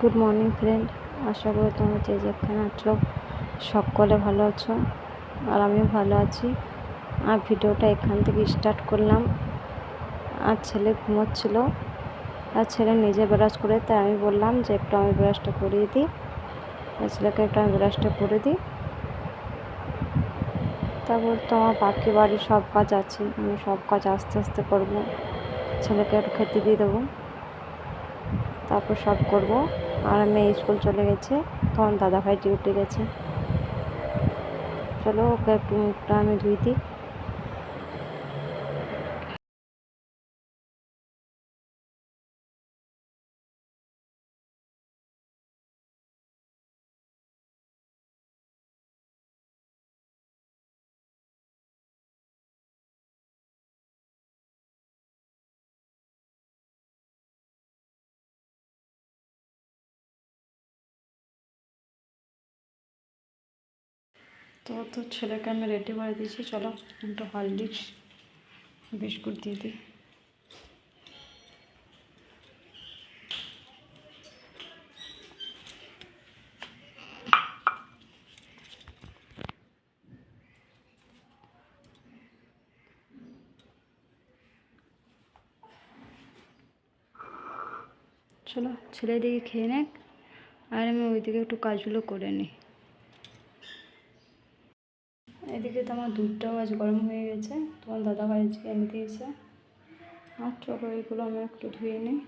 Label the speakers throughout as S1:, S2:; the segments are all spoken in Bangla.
S1: গুড মর্নিং ফ্রেন্ড আশা করি তোমরা যে যেখানে আছো, সকলে ভালো আছো, আর আমিও ভালো আছি। আর ভিডিওটা এখান থেকে স্টার্ট করলাম। আর ছেলে ঘুমোচ্ছিল, আর ছেলে নিজে ব্রাশ করে, তাই আমি বললাম যে একটু আমি ব্রাশটা করিয়ে দিই। আর ছেলেকে একটু আমি ব্রাশটা করে দিই। তারপর তো আমার বাকি বাড়ির সব কাজ আছে, আমি সব কাজ আস্তে আস্তে করব। ছেলেকে একটু খেতে দিয়ে দেবো। তারপর সব করব। আর মেয়ে স্কুল চলে গেছে। তখন দাদাভাই ডিউটি গেছে। চলো ওকে একটু মুখটা আমি ধুই দিই। তো তো ছেলেকে আমি রেডি করে দিয়েছি, চলো একটু হরলিক্স, বিস্কুট দিয়ে দিই। চলো ছেলে দিকে খেয়ে নেক, আর আমি ওইদিকে একটু কাজগুলো করে নিই। এদিকে তো আমার দুধটাও আজ গরম হয়ে গেছে। তোমার দাদাভাই আজকে এনে দিয়েছে। আর চলো এগুলো আমি একটু ধুয়ে নিই।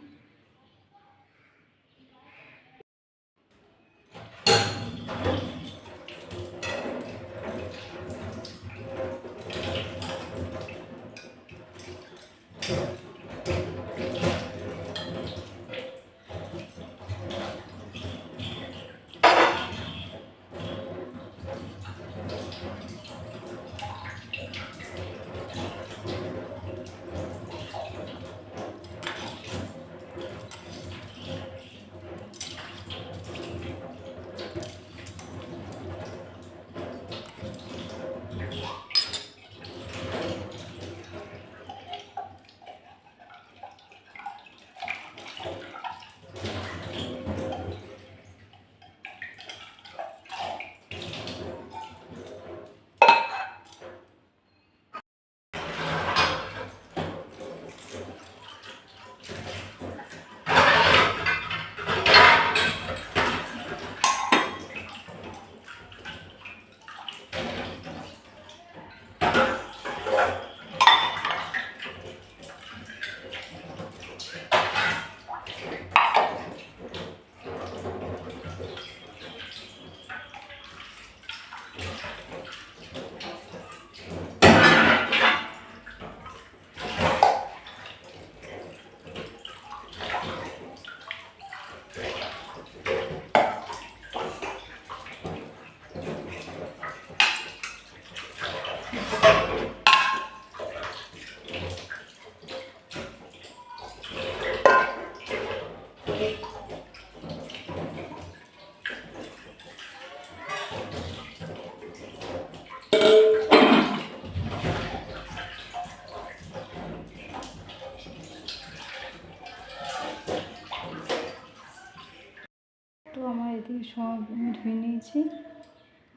S1: ধুয়ে নিয়েছি।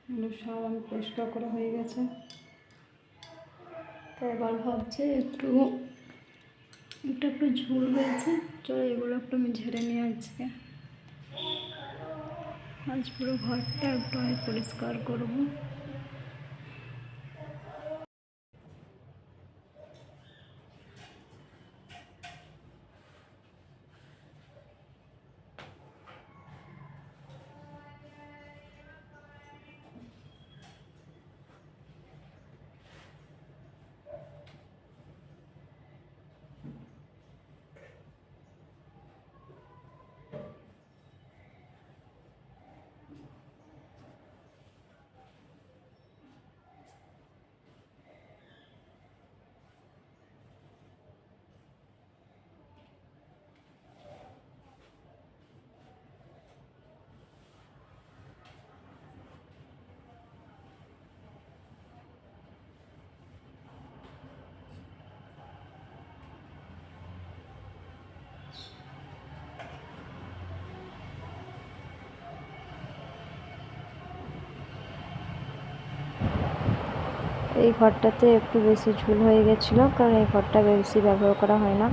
S1: এগুলো সব আমি পরিষ্কার করা হয়ে গেছে। তো এবার ভাবছি একটু একটু একটু ঝুল হয়েছে চলো এগুলো একটু আমি ঝেড়ে নিয়ে আজকে। আজ পুরো ঘরটা একটু আমি পরিষ্কার করব। এই ঘরটাতে একটু বেশি ঝুল হয়ে গেছিল, কারণ এই ঘরটা বেশি ব্যবহার করা হয় না।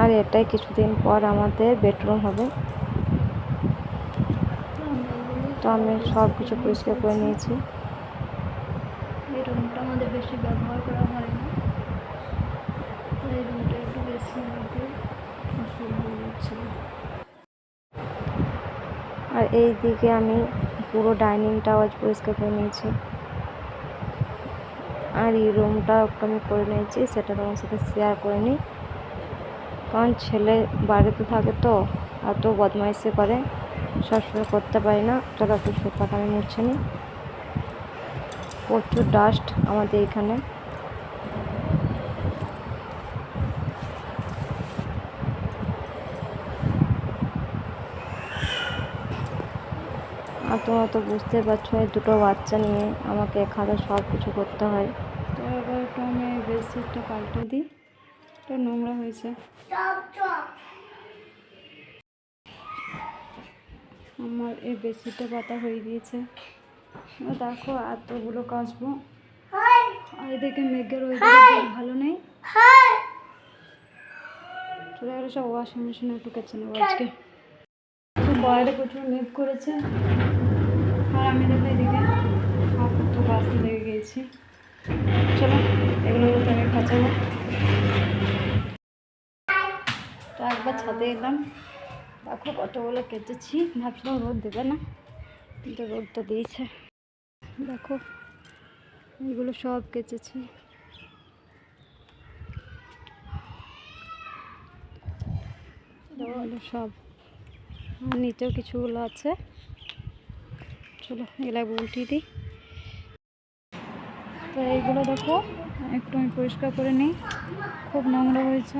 S1: আর এটাই কিছুদিন পর আমাদের বেডরুম হবে। তো আমি সব কিছু পরিষ্কার করে নিয়েছি।
S2: এই রুমটা আমাদের বেশি ব্যবহার করা হয় না। এই রুমটা একটু বেশি আমাদের হয়ে যাচ্ছিল।
S1: এই দিকে আমি পুরো ডাইনিংটাও আজ পরিষ্কার করে নিয়েছি। আর এই রুমটা একটু আমি করে নিয়েছি, সেটা তোমার সাথে শেয়ার করে নিই। কারণ ছেলে বাড়িতে থাকে তো এত বদমাইশি করে, সবসময় করতে পারি না। চলো একটু সোফাটা আমি মুছে নিই। প্রচুর ডাস্ট আমাদের এখানে আর তোমরা তো বুঝতে পারছ দুটো বাচ্চা নিয়ে আমাকে এখানে সব কিছু করতে হয়।
S2: তো এবার একটু আমি বেডশিটটা পাল্টে দিই। এটা নোংরা হয়েছে। আমার এই বেডশিটটা পাতা হয়ে গিয়েছে। দেখো এতগুলো কাচবো। আর এদিকে মেঘের ওয়েদার ভালো নেই। সব ওয়াশিং মেশিনে একটু কেচে নেব আজকে। বাইরে প্রচুর মেঘ করেছে। আর আমি দেখো এদিকে কাপড় তো বাঁচতে লেগে গিয়েছি। চলো, এগুলো তো আমি কাচাবো তো একবার ছাদে এলাম। দেখো কতগুলো কেটেছি। ভাবছিলাম রোদ দেবে না, কিন্তু রোদটা দিয়েছে। দেখো, এগুলো সব কেচেছি সব, নিচেও কিছুগুলো আছে। চলো এগুলো উঠিয়ে দিই। তো এইগুলো দেখো, একটু আমি পরিষ্কার করে নিই। খুব নোংরা হয়েছে।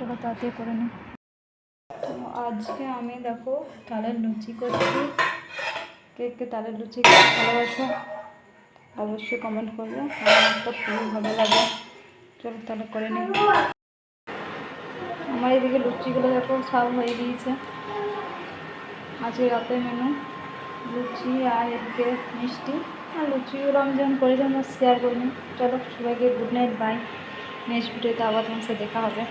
S2: চলো তাড়াতাড়ি করে নিই তো আজকে আমি দেখো তালের লুচি করছি। কে কে তালের লুচি ভালোবাসো অবশ্যই কমেন্ট করবে। আমার তো খুবই ভালো লাগে। চলো তাহলে করে নিই। আমার এদিকে লুচিগুলো দেখো সব হয়ে গিয়েছে। আজকে রাতের মেনু লুচি আর এদিকে মিষ্টি। আর লুচিগুলো আমি যখন করে যখন শেয়ার করে নিই চলো সবাইকে গুড নাইট বাই নেক্সট ভিডিওতে আবার তোমার সাথে দেখা হবে।